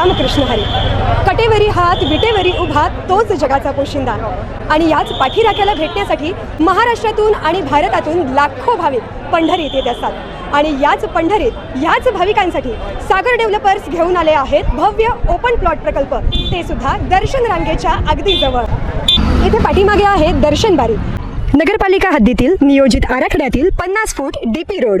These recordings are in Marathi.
रामकृष्ण हरी. कटेवरी हात विटेवरी उभा तोच जगाचा पोशिंदा. आणि याच पाठीराख्याला भेटण्यासाठी महाराष्ट्रातून आणि भारतातून लाखो भाविक पंढरीत येत असतात. आणि याच पंढरीत याच भाविकांसाठी सागर डेव्हलपर्स घेऊन आले आहेत भव्य ओपन प्लॉट प्रकल्प. ते सुद्धा दर्शन रांगेच्या अगदी जवळ. इथे पाठीमागे आहे दर्शन बारी. नगरपालिका हद्दीतील नियोजित आराखड्यातील पन्नास foot D P road.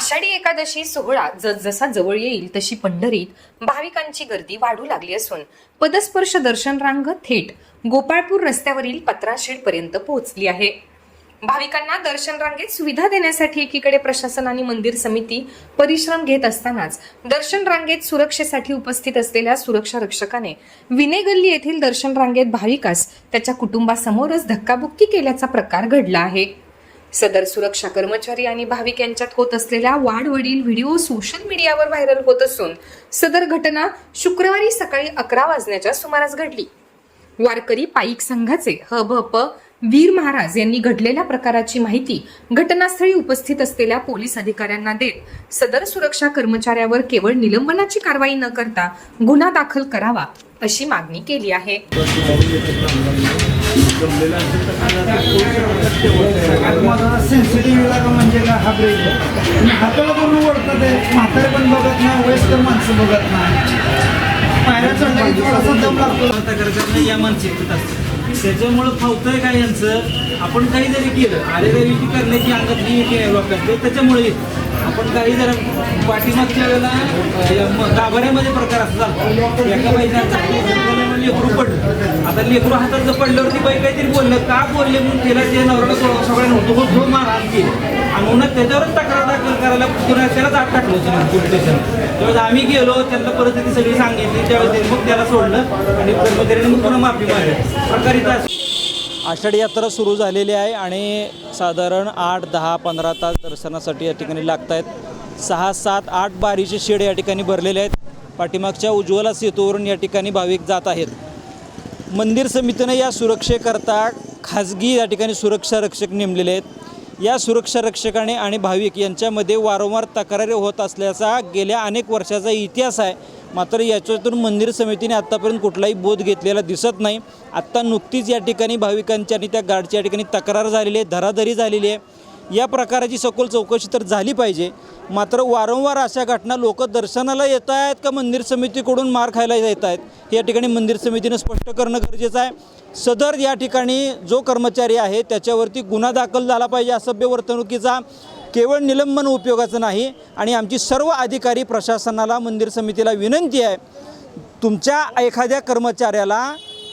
Ashadhi Ekadashi सोहळा जसजसा जवळ येईल तशी पंढरीत भाविकांची गर्दी वाढू लागली असून पदस्पर्श दर्शन रांग थेट गोपाळपूर रस्त्यावरील पत्राशेड पर्यंत पोहोचली आहे. भाविकांना दर्शन रांगेत सुविधा देण्यासाठी एकीकडे प्रशासन आणि मंदिर समिती परिश्रम घेत असतानाच दर्शन रांगेत सुरक्षेसाठी उपस्थित असलेल्या सुरक्षा रक्षकाने विनेगल्ली येथील दर्शन रांगेत भाविकास त्याच्या कुटुंबासमोरच धक्काबुक्की केल्याचा प्रकार घडला आहे. सदर सुरक्षा कर्मचारी आणि भाविक यांच्यात होत असलेल्या वाढवडील व्हिडिओ सोशल मीडियावर व्हायरल होत असून सदर घटना शुक्रवारी सकाळी अकरा वाजण्याच्या सुमारास घडली. वारकरी पाईक संघाचे ह भ प वीर महाराज यांनी घडलेल्या प्रकाराची माहिती घटनास्थळी उपस्थित असलेल्या पोलीस अधिकाऱ्यांना देत सदर सुरक्षा कर्मचाऱ्यावर केवळ निलंबनाची कारवाई न करता गुन्हा दाखल करावा अशी मागणी केली आहे. माझा सेन्सिटिव्ह इलाका म्हणजे काय? हा ब्रेक आणि हाताला करून ओढतात आहे म्हातारे पण बघत नाही वयस्कर माणसं बघत नाही. पायऱ्या चढला की थोडासा दम लागतो. आता करतात या मानसिकतेत असते त्याच्यामुळं फावतंय काय यांचं? आपण काही जरी केलं. आरेदारीची करण्याची अंगातली येते आहे लोकांचे त्याच्यामुळे येते. आपण काही जर पाठीमागच्या वेळेला गाभाऱ्यामध्ये प्रकार असं झाला एका लेकरू पडलं. आता लेकरू हातात जर पडल्यावरती बाई काहीतरी बोललं का बोलले म्हणून त्याला ते नवऱ्याला सगळ्यांना होतो हो, हो मारहाण केली आणि म्हणून त्याच्यावरच तक्रार दाखल करायला पुन्हा त्यालाच आत टाकलं होतं पोलीस स्टेशन त्यावेळेस आम्ही गेलो त्यांना परिस्थिती सगळी सांगितली त्यावेळेस मग त्याला सोडलं आणि कर्मचाऱ्यांनी मग पुन्हा माफी मागली प्रकार इथं आषाढी यात्रा सुरू झालेली आहे आणि साधारण आठ दहा पंधरा तास दर्शनासाठी या ठिकाणी लागत आहेत सहा सात आठ बारीचे शेड या ठिकाणी भरलेले आहेत. पाठीमागच्या उज्ज्वला सेतूवरून या ठिकाणी भाविक जात आहेत. मंदिर समितीनं या सुरक्षेकरता खाजगी या ठिकाणी सुरक्षा रक्षक नेमलेले आहेत. या सुरक्षा रक्षकाने आणि भाविक यांच्यामध्ये वारंवार तक्रारी होत असल्याचा गेल्या अनेक वर्षाचा इतिहास आहे. मात्र याच्यातून मंदिर समितीने आत्तापर्यंत कुठलाही बोध घेतलेला दिसत नाही. आत्ता नुकतीच या ठिकाणी भाविकांची आणि त्या गाडच्या या ठिकाणी तक्रार झालेली आहे धराधरी झालेली आहे. या प्रकाराची सखोल चौकशी तर झाली पाहिजे. मात्र वारंवार अशा घटना लोक दर्शनाला येत आहेत का मंदिर समितीकडून मार खायला येत आहेत? हे या ठिकाणी मंदिर समितीनं स्पष्ट करणं गरजेचं आहे. सदर या ठिकाणी जो कर्मचारी आहे त्याच्यावरती गुन्हा दाखल झाला पाहिजे असभ्य वर्तणुकीचा. केवळ निलंबन उपयोगाचं नाही आणि आमची सर्व अधिकारी प्रशासनाला मंदिर समितीला विनंती आहे तुमच्या एखाद्या कर्मचाऱ्याला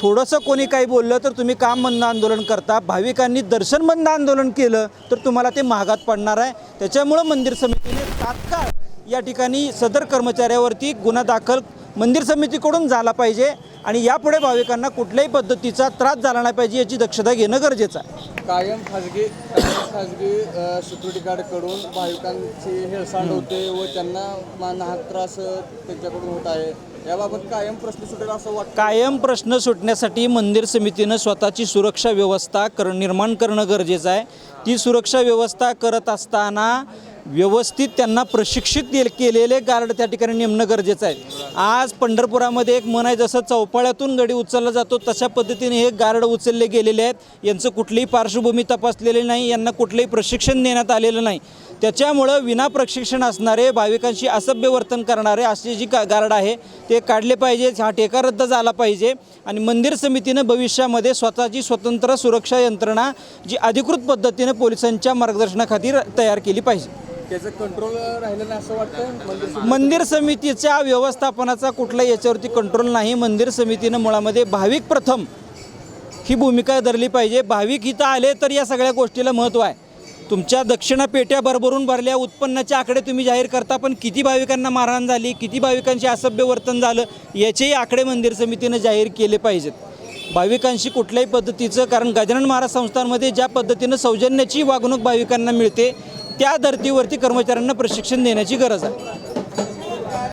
थोडंसं कोणी काही बोललं तर तुम्ही काम बंद आंदोलन करता भाविकांनी दर्शन बंद आंदोलन केलं तर तुम्हाला ते महागात पडणार आहे. त्याच्यामुळं मंदिर समितीने तात्काळ या ठिकाणी सदर कर्मचाऱ्यावरती गुन्हा दाखल मंदिर समितीकडून झाला पाहिजे आणि यापुढे भाविकांना कुठल्याही पद्धतीचा त्रास झाला नाही पाहिजे याची दक्षता घेणं गरजेचं आहे. कायम खाजगी खाजगी सिक्युरिटी गार्डकडून भाविकांची हेळसांड होते व त्यांना मानहान त्रास त्यांच्याकडून होत आहे. याबाबत कायम प्रश्न सुटेल असं वाटतं? कायम प्रश्न सुटण्यासाठी मंदिर समितीनं स्वतःची सुरक्षा व्यवस्था कर निर्माण करणं गरजेचं आहे. ती सुरक्षा व्यवस्था करत असताना व्यवस्थित त्यांना प्रशिक्षित केलेले गार्ड त्या ठिकाणी नेमणं गरजेचं आहे. आज पंढरपुरामध्ये एक म्हण आहे जसं चौपाळ्यातून गडी उचलला जातो तशा पद्धतीने हे गार्ड उचलले गेलेले आहेत. यांचं कुठलीही पार्श्वभूमी तपासलेली नाही यांना कुठलंही प्रशिक्षण देण्यात आलेलं नाही. त्याच्यामुळं विना प्रशिक्षण असणारे भाविकांशी असभ्य वर्तन करणारे असे जी का गार्ड आहे ते काढले पाहिजे हा ठेका रद्द झाला पाहिजे. आणि मंदिर समितीनं भविष्यामध्ये स्वतःची स्वतंत्र सुरक्षा यंत्रणा जी अधिकृत पद्धतीनं पोलिसांच्या मार्गदर्शनाखातीर तयार केली पाहिजे. त्याचं कंट्रोल राहिलं नाही असं वाटतं म्हणजे मंदिर समितीच्या व्यवस्थापनाचा कुठलाही याच्यावरती कंट्रोल नाही. मंदिर समितीनं मुळामध्ये भाविक प्रथम ही भूमिका धरली पाहिजे. भाविक इथं आले तर या सगळ्या गोष्टीला महत्त्व आहे. तुमच्या दक्षिणा पेट्या भरभरून भरल्या उत्पन्नाचे आकडे तुम्ही जाहीर करता पण किती भाविकांना मारहाण झाली किती भाविकांचे असभ्य वर्तन झालं याचेही आकडे मंदिर समितीनं जाहीर केले पाहिजेत. भाविकांशी कुठल्याही पद्धतीचं कारण गजानन महाराज संस्थांमध्ये ज्या पद्धतीनं सौजन्याची वागणूक भाविकांना मिळते त्या धर्तीवरती कर्मचाऱ्यांना प्रशिक्षण देण्याची गरज आहे.